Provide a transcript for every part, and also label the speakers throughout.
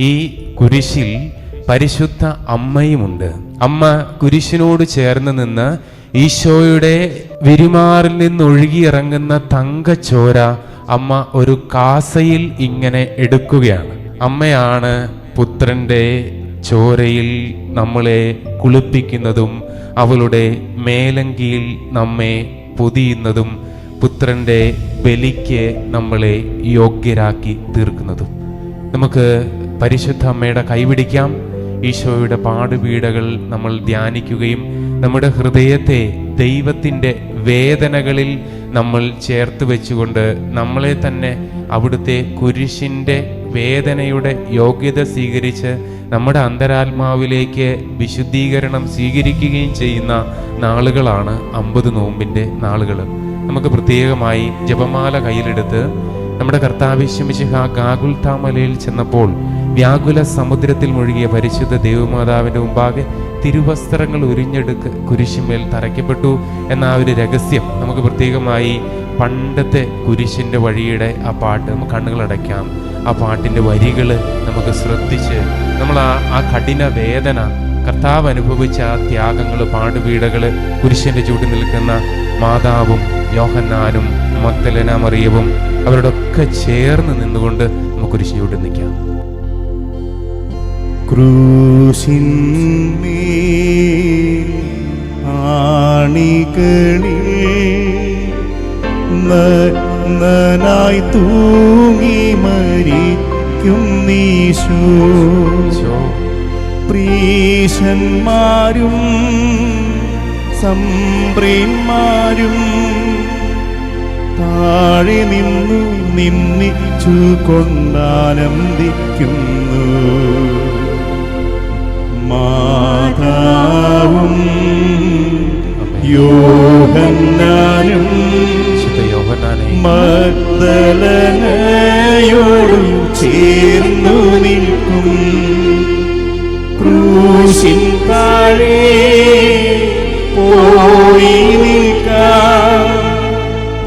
Speaker 1: ഈ കുരിശിൽ പരിശുദ്ധ അമ്മയുമുണ്ട്. അമ്മ കുരിശിനോട് ചേർന്ന് നിന്ന് ഈശോയുടെ വിരുമാറിൽ നിന്നൊഴുകിയിറങ്ങുന്ന തങ്കച്ചോര അമ്മ ഒരു കാസയിൽ ഇങ്ങനെ എടുക്കുകയാണ്. അമ്മയാണ് പുത്രന്റെ ചോരയിൽ നമ്മളെ കുളിപ്പിക്കുന്നതും അവളുടെ മേലങ്കിയിൽ നമ്മെ പൊതിയുന്നതും പുത്രന്റെ ബലിക്ക് നമ്മളെ യോഗ്യരാക്കി തീർക്കുന്നതും. നമുക്ക് പരിശുദ്ധ അമ്മയുടെ കൈപിടിക്കാം. ഈശോയുടെ പാടുപീടകൾ നമ്മൾ ധ്യാനിക്കുകയും നമ്മുടെ ഹൃദയത്തെ ദൈവത്തിന്റെ വേദനകളിൽ നമ്മൾ ചേർത്ത് വെച്ചുകൊണ്ട് നമ്മളെ തന്നെ അവിടുത്തെ കുരിശിന്റെ വേദനയുടെ യോഗ്യത സ്വീകരിച്ച് നമ്മുടെ അന്തരാത്മാവിലേക്ക് വിശുദ്ധീകരണം സ്വീകരിക്കുകയും ചെയ്യുന്ന നാളുകളാണ് അമ്പത് നോമ്പിന്റെ നാളുകൾ. നമുക്ക് പ്രത്യേകമായി ജപമാല കയ്യിലെടുത്ത് നമ്മുടെ കർത്താവിശ്വമിശിഹ ഗാഗുൽത്താമലയിൽ ചെന്നപ്പോൾ വ്യാകുല സമുദ്രത്തിൽ മുഴുകിയ പരിശുദ്ധ ദേവമാതാവിന്റെ മുമ്പാകെ തിരുവസ്ത്രങ്ങൾ ഉരിഞ്ഞെടുക്ക് കുരിശിന്മേൽ തറയ്ക്കപ്പെട്ടു എന്ന ആ ഒരു രഹസ്യം നമുക്ക് പ്രത്യേകമായി പണ്ടത്തെ കുരിശിന്റെ വഴിയുടെ ആ പാട്ട് നമുക്ക് കണ്ണുകളടയ്ക്കാം ആ പാട്ടിന്റെ വരികൾ നമുക്ക് ശ്രദ്ധിച്ച് നമ്മൾ ആ ആ കഠിന വേദന കർത്താവ് അനുഭവിച്ച ആ ത്യാഗങ്ങൾ പാടുപീടകൾ കുരിശിന്റെ ചൂട്ടിൽ നിൽക്കുന്ന മാതാവും യോഹന്നാനും മക്തലന മറിയവും അവരോടൊക്കെ ചേർന്ന് നിന്നുകൊണ്ട് നമുക്ക് കുരിശിന്റെ ചൂട്ടിൽ നിൽക്കാം.
Speaker 2: ക്രൂശിന്മേൽ ആണികളിൽ നഗ്നനായി തൂങ്ങി മരിക്കും നീശോ പ്രീശന്മാരും സംപ്രീന്മാരും താഴെ നിന്നു നിന്നിച്ചു കൊണ്ടാനന്ദിക്കുന്നു മാതാവും യോഹന്നാനും മഗ്ദലനയോടും ചേർന്നു നിൽക്കും. ക്രൂശിൻ താഴെ പോയി നിൽക്കാം.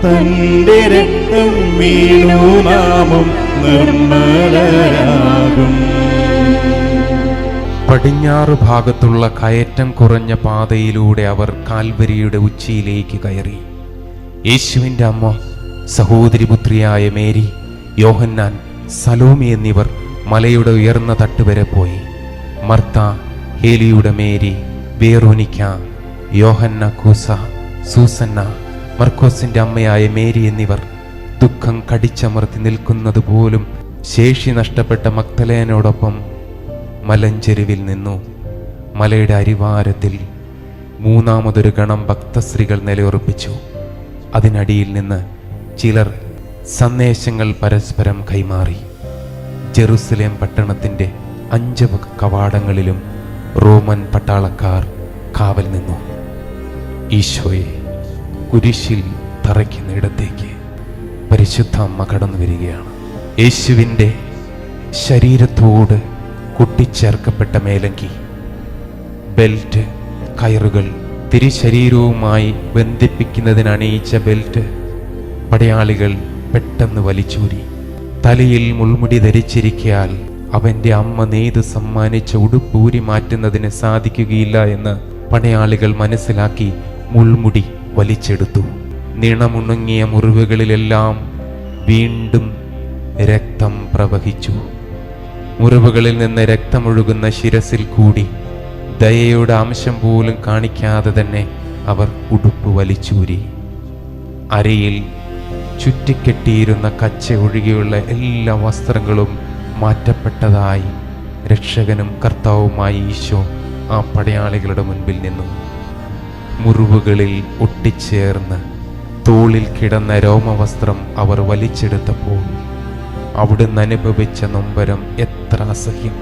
Speaker 2: തന്റെ രക്തം വീണു നാമം നിർമ്മലരാകും.
Speaker 1: പടിഞ്ഞാറ് ഭാഗത്തുള്ള കയറ്റം കുറഞ്ഞ പാതയിലൂടെ അവർ കാൽവരിയുടെ ഉച്ചിയിലേക്ക് കയറി. യേശുവിന്റെ അമ്മ സഹോദരിപുത്രിയായ മേരി യോഹന്നാൻ സലോമി എന്നിവർ മലയുടെ ഉയർന്ന തട്ടുവരെ പോയി. മർത്ത ഹേലിയുടെ മേരി വേറോനിക്ക യോഹന്ന കൂസ സൂസന്ന മർക്കോസിന്റെ അമ്മയായ മേരി എന്നിവർ ദുഃഖം കടിച്ചമർത്തി നിൽക്കുന്നത് പോലും ശേഷി നഷ്ടപ്പെട്ട മക്തലേനോടൊപ്പം മലഞ്ചെരുവിൽ നിന്നു. മലയുടെ അരിവാരത്തിൽ മൂന്നാമതൊരു ഗണം ഭക്തശ്രീകൾ നിലയുറപ്പിച്ചു. അതിനടിയിൽ നിന്ന് ചിലർ സന്ദേശങ്ങൾ പരസ്പരം കൈമാറി. ജെറുസലേം പട്ടണത്തിന്റെ അഞ്ച് കവാടങ്ങളിലും റോമൻ പട്ടാളക്കാർ കാവൽ നിന്നു. ഈശോയെ കുരിശിൽ തറയ്ക്കുന്ന ഇടത്തേക്ക് പരിശുദ്ധ അമ്മ കടന്നു വരികയാണ്. യേശുവിന്റെ ശരീരത്തോട് കൂട്ടിച്ചേർക്കപ്പെട്ട മേലങ്കി. ബെൽറ്റ് കയറുകൾ തിരിശരീരവുമായി ബന്ധിപ്പിക്കുന്നതിന് അണിയിച്ച ബെൽറ്റ് പടയാളികൾ പെട്ടെന്ന് വലിച്ചൂരി. തലയിൽ മുൾമുടി ധരിച്ചിരിക്കയാൽ അവന്റെ അമ്മ നെയ്ത് സമ്മാനിച്ച ഉടുപ്പൂരി മാറ്റുന്നതിന് സാധിക്കുകയില്ല എന്ന് പടയാളികൾ മനസ്സിലാക്കി മുൾമുടി വലിച്ചെടുത്തു. നിണമുണങ്ങിയ മുറിവുകളിലെല്ലാം വീണ്ടും രക്തം പ്രവഹിച്ചു. മുറിവുകളിൽ നിന്ന് രക്തമൊഴുകുന്ന ശിരസിൽ കൂടി ദയയുടെ അംശം പോലും കാണിക്കാതെ തന്നെ അവർ ഉടുപ്പ് വലിച്ചൂരി. അരയിൽ ചുറ്റിക്കെട്ടിയിരുന്ന കച്ച ഒഴികെയുള്ള എല്ലാ വസ്ത്രങ്ങളും മാറ്റപ്പെട്ടതായി രക്ഷകനും കർത്താവുമായി ഈശോ ആ പടയാളികളുടെ മുൻപിൽ നിന്നു. മുറിവുകളിൽ ഒട്ടിച്ചേർന്ന് തോളിൽ കിടന്ന രോമവസ്ത്രം അവർ വലിച്ചെടുത്തപ്പോൾ അവിടുന്ന് അനുഭവിച്ച നൊമ്പരം എത്ര അസഹ്യം.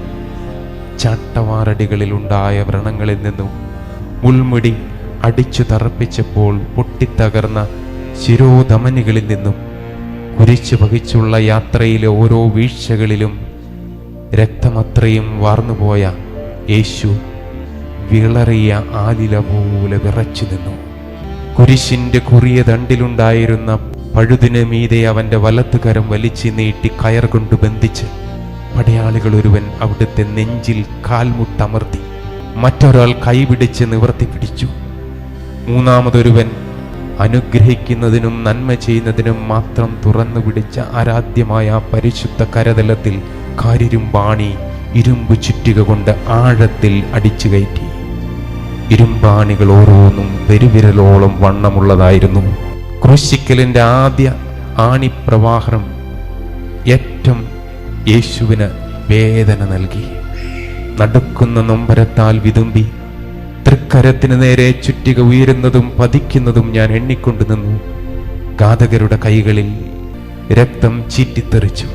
Speaker 1: ചാട്ടവാറടികളിൽ ഉണ്ടായ വ്രണങ്ങളിൽ നിന്നും മുൾമുടി അടിച്ചു തറപ്പിച്ചപ്പോൾ പൊട്ടിത്തകർന്ന ശിരോധമനികളിൽ നിന്നും കുരിച്ചു വഹിച്ചുള്ള യാത്രയിലെ ഓരോ വീഴ്ചകളിലും രക്തമത്രയും വാർന്നുപോയ യേശു വിളറിയ ആലില പോലെ വിറച്ചു നിന്നു. കുരിശിന്റെ കുറിയ ദണ്ടിലുണ്ടായിരുന്ന പഴുതിന് മീതെ അവന്റെ വലത്തുകരം വലിച്ചു നീട്ടി കയർ കൊണ്ട് ബന്ധിച്ച് പടയാളികൾ ഒരുവൻ അവിടുത്തെ നെഞ്ചിൽ കാൽമുട്ടമർത്തി മറ്റൊരാൾ കൈപിടിച്ച് നിവർത്തി പിടിച്ചു. മൂന്നാമതൊരുവൻ അനുഗ്രഹിക്കുന്നതിനും നന്മ ചെയ്യുന്നതിനും മാത്രം തുറന്നു പിടിച്ച ആരാധ്യമായ പരിശുദ്ധ കരതലത്തിൽ കാരിരുമ്പാണി ഇരുമ്പ് ചുറ്റിക കൊണ്ട് ആഴത്തിൽ അടിച്ചു കയറ്റി. ഇരുമ്പാണികൾ ഓരോന്നും പെരുവിരലോളം വണ്ണമുള്ളതായിരുന്നു. ക്രൂശിക്കലിന്റെ ആദ്യ ആണിപ്രവാഹം ഏറ്റവും യേശുവിന് വേദന നൽകി. നടുക്കുന്ന നൊമ്പരത്താൽ വിതുമ്പി തൃക്കരത്തിന് നേരെ ചുറ്റിക ഉയരുന്നതും പതിക്കുന്നതും ഞാൻ എണ്ണിക്കൊണ്ടു നിന്നു. ഘാതകരുടെ കൈകളിൽ രക്തം ചീറ്റിത്തെറിച്ചു.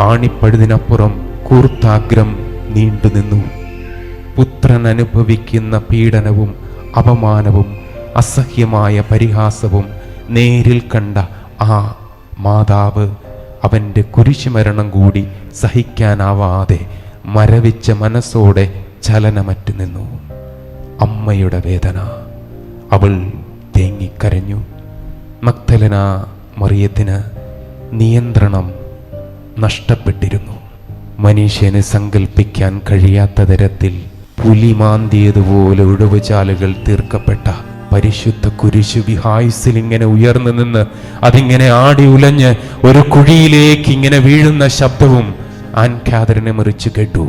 Speaker 1: ആണിപ്പഴുതിനപ്പുറം കൂർത്താഗ്രം നീണ്ടുനിന്നു. പുത്രൻ അനുഭവിക്കുന്ന പീഡനവും അപമാനവും അസഹ്യമായ പരിഹാസവും നേരിൽ കണ്ട ആ മാതാവ് അവന്റെ കുരിശുമരണം കൂടി സഹിക്കാനാവാതെ മരവിച്ച മനസ്സോടെ ചലനമറ്റു നിന്നു. അമ്മയുടെ വേദന അവൾ തേങ്ങിക്കരഞ്ഞു. മക്തലന മറിയത്തിന് നിയന്ത്രണം നഷ്ടപ്പെട്ടിരുന്നു. മനുഷ്യന് സങ്കല്പിക്കാൻ കഴിയാത്ത തരത്തിൽ പുലിമാന്തിയതുപോലെ ഒഴിവുചാലുകൾ തീർക്കപ്പെട്ട പരിശുദ്ധ കുരിശു വിഹായുസിൽ ഇങ്ങനെ ഉയർന്നു നിന്ന് അതിങ്ങനെ ആടി ഉലഞ്ഞ് ഒരു കുഴിയിലേക്ക് ഇങ്ങനെ വീഴുന്ന ശബ്ദവും ആൻ ഖാദറിനെ മറിച്ചു കേട്ടു.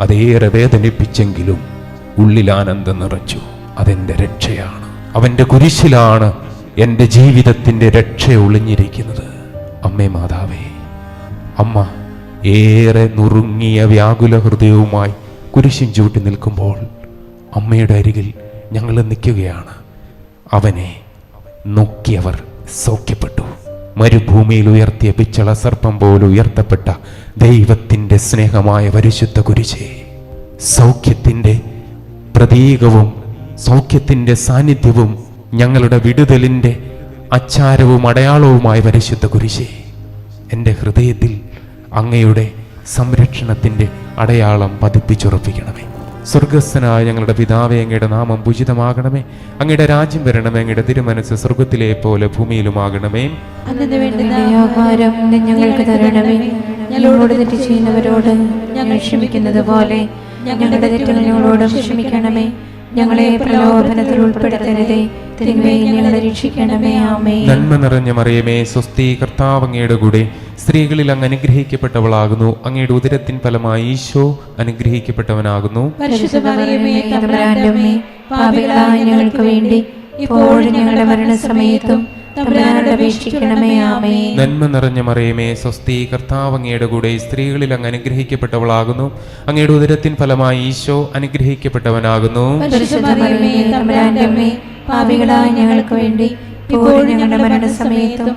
Speaker 1: അതേറെ വേദനിപ്പിച്ചെങ്കിലും ഉള്ളിൽ ആനന്ദം നിറച്ചു. അതെന്റെ രക്ഷയാണ്. അവന്റെ കുരിശിലാണ് എന്റെ ജീവിതത്തിന്റെ രക്ഷ ഒളിഞ്ഞിരിക്കുന്നത്. അമ്മേ മാതാവേ അമ്മ ഏറെ നുറുങ്ങിയ വ്യാകുല ഹൃദയവുമായി കുരിശിൻ ചൂട്ടി നിൽക്കുമ്പോൾ അമ്മയുടെ അരികിൽ ഞങ്ങൾ നിൽക്കുകയാണ്. അവനെ നോക്കിയവർ സൗഖ്യപ്പെട്ടു. മരുഭൂമിയിൽ ഉയർത്തിയ പിച്ചള സർപ്പം പോലെ ഉയർത്തപ്പെട്ട ദൈവത്തിന്റെ സ്നേഹമായ പരിശുദ്ധ കുരിശേ സൗഖ്യത്തിന്റെ പ്രതീകവും സൗഖ്യത്തിന്റെ സാന്നിധ്യവും ഞങ്ങളുടെ വിടുതലിന്റെ അച്ചാരവും അടയാളവുമായ പരിശുദ്ധ കുരിശേ എന്റെ ഹൃദയത്തിൽ അങ്ങയുടെ സംരക്ഷണത്തിന്റെ അടയാളം പതിപ്പിച്ചുറപ്പിക്കണമേ. സ്വർഗസ്ഥനായ ഞങ്ങളുടെ പിതാവേ അങ്ങയുടെ നാമം പൂജിതമാകണമേ അങ്ങയുടെ രാജ്യം വരണമേ അങ്ങയുടെ തിരുമനസ് സ്വർഗത്തിലെ പോലെ ഭൂമിയിലുമാകണമേ.
Speaker 3: ആഹാരം ഞങ്ങൾക്ക് തരണമേ. ഞങ്ങളോട് തെറ്റ് ചെയ്യുന്നവരോട് ഞങ്ങൾ ക്ഷമിക്കുന്നത് പോലെ ഞങ്ങളുടെ തെറ്റുകൾ ഞങ്ങളോടും ക്ഷമിക്കണമേ. ഞങ്ങളെ പ്രലോഭനത്തിൽ ഉൾപ്പെടുത്തരുതേ. തിന്മയിൽ ഞങ്ങളെ രക്ഷിക്കണമേ. ആമേ
Speaker 1: നന്മ നിറഞ്ഞ മറിയമേ സ്വസ്തി കർത്താവ് അങ്ങയുടെ കൂടെ. സ്ത്രീകളിൽ അങ്ങ് അനുഗ്രഹിക്കപ്പെട്ടവളാകുന്നു. അങ്ങയുടെ ഉദരത്തിൻ ഫലമായി ഈശോ അനുഗ്രഹിക്കപ്പെട്ടവനാകുന്നു.
Speaker 3: വേണ്ടി ഇപ്പോഴും ഞങ്ങളുടെ മരണസമയത്തും
Speaker 1: നന്മ നിറഞ്ഞ മറിയമേ സ്വസ്തി കർത്താവ് അങ്ങയുടെ കൂടെ സ്ത്രീകളിൽ അങ്ങ് അനുഗ്രഹിക്കപ്പെട്ടവളാകുന്നു. അങ്ങയുടെ ഉദരത്തിൻ ഫലമായി ഈശോ അനുഗ്രഹിക്കപ്പെട്ടവനാകുന്നു.
Speaker 3: പാപികളായ ഞങ്ങൾക്ക് വേണ്ടി ഇപ്പോഴും ഞങ്ങളുടെ മരണസമയത്തും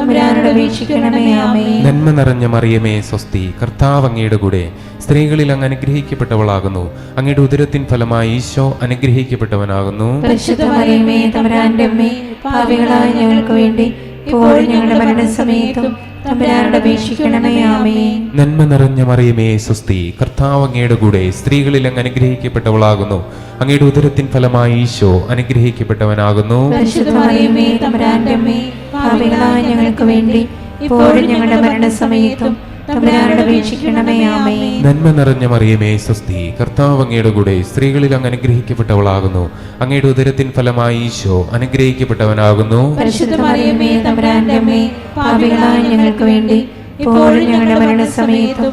Speaker 3: തമ്പുരാനോട് അപേക്ഷിക്കണമേ ആമേ
Speaker 1: നന്മ നിറഞ്ഞ മറിയമേ സ്വസ്തി കർത്താവ് അങ്ങയുടെ കൂടെ. സ്ത്രീകളിൽ അങ്ങ് അനുഗ്രഹിക്കപ്പെട്ടവളാകുന്നു. അങ്ങയുടെ ഉദരത്തിൻ ഫലമായി ഈശോ അനുഗ്രഹിക്കപ്പെട്ടവനാകുന്നു.
Speaker 3: പരിശുദ്ധ മറിയമേ തമ്പുരാന്റെ അമ്മേ പാപികളായ ഞങ്ങൾക്ക് വേണ്ടി ഇപ്പോഴും ഞങ്ങളുടെ മരണസമയത്തും
Speaker 1: നന്മ നിറഞ്ഞ മറിയമേ സ്വസ്തി. കർത്താവ് അങ്ങയുടെ കൂടെ സ്ത്രീകളിൽ അങ്ങ് അനുഗ്രഹിക്കപ്പെട്ടവളാകുന്നു. അങ്ങയുടെ ഉദരത്തിൻ ഫലമായി ഈശോ അനുഗ്രഹിക്കപ്പെട്ടവനാകുന്നു.
Speaker 3: ഞങ്ങൾക്ക് വേണ്ടി ഇപ്പോഴും ഞങ്ങളുടെ മരണസമയത്തും
Speaker 1: നന്മ നിറഞ്ഞ മറിയമേ സ്വസ്തി. കർത്താവ് അങ്ങയുടെ കൂടെ സ്ത്രീകളിൽ അങ്ങ് അനുഗ്രഹിക്കപ്പെട്ടവളാകുന്നു അങ്ങയുടെ ഉദരത്തിൻ ഫലമായി ഈശോ അനുഗ്രഹിക്കപ്പെട്ടവനാകുന്നു.
Speaker 3: ഞങ്ങൾക്ക് വേണ്ടി ഇപ്പോഴും ഞങ്ങളുടെ മരണസമയത്തും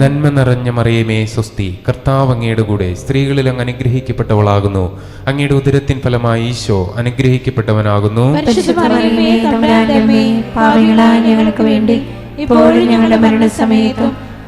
Speaker 1: നന്മ നിറഞ്ഞ മറിയമേ സ്വസ്തി. കർത്താവ് അങ്ങയുടെ കൂടെ സ്ത്രീകളിൽ അങ്ങ് അനുഗ്രഹിക്കപ്പെട്ടവളാകുന്നു. അങ്ങയുടെ ഉദരത്തിൻ ഫലമായി ഈശോ അനുഗ്രഹിക്കപ്പെട്ടവനാകുന്നു.
Speaker 3: ഞങ്ങൾക്ക് വേണ്ടി ഇപ്പോഴും ഞങ്ങളുടെ മരണസമയത്തും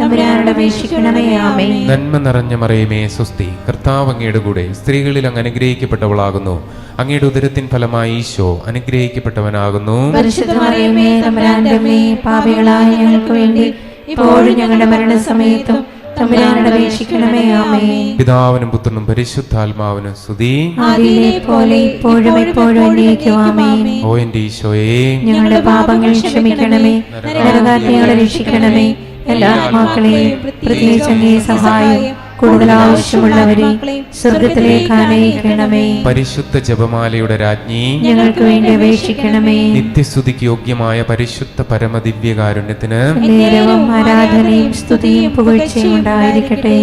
Speaker 3: തമ്പുരാനോട് അപേക്ഷിക്കണമേ. ആമേ
Speaker 1: നന്മ നിറഞ്ഞ മറിയമേ സുസ്തി കർത്താവ് അങ്ങയുടെ കൂടെ സ്ത്രീകളിൽ അങ്ങ് അനുഗ്രഹിക്കപ്പെട്ടവളാകുന്നു. അങ്ങയുടെ ഉദരത്തിൻ ഫലമായി ഈശോ അനുഗ്രഹിക്കപ്പെട്ടവനാകുന്നു.
Speaker 3: തമ്പുരാന്റെ പാപികളായ ഞങ്ങൾക്ക് വേണ്ടി ഇപ്പോഴും ഞങ്ങളുടെ മരണസമയത്തും തമ്പുരാനോട് അപേക്ഷിക്കണമേ. ആമേ
Speaker 1: പിതാവിനും പുത്രനും പരിശുദ്ധാത്മാവിനും സ്തുതി.
Speaker 3: ആദിയിലെ പോലെ ഇപ്പോഴും എപ്പോഴും എന്നേക്കും ആമേ
Speaker 1: ഓ എന്റെ ഈശോയെ.
Speaker 3: ഞങ്ങളുടെ പാപങ്ങൾ ക്ഷമിക്കണമേ. രക്ഷിക്കണമേ. എല്ലാ ആത്മാക്കളെയും പ്രത്യേകിച്ച് അങ്ങേ സഹായം കൂടുതൽ ആവശ്യമുള്ളവരെ സ്വർഗത്തിലേക്ക് അനയിക്കണമേ
Speaker 1: പരിശുദ്ധ ജപമാലയുടെ രാജ്ഞി
Speaker 3: ഞങ്ങൾക്ക് വേണ്ടി അപേക്ഷിക്കണമേ.
Speaker 1: നിത്യസ്തുതിക്ക് യോഗ്യമായ പരിശുദ്ധ പരമദിവ്യകാരുണ്യത്തിന്
Speaker 3: ആരാധനയും സ്തുതിയും പുകഴ്ചയും ഉണ്ടായിരിക്കട്ടെ.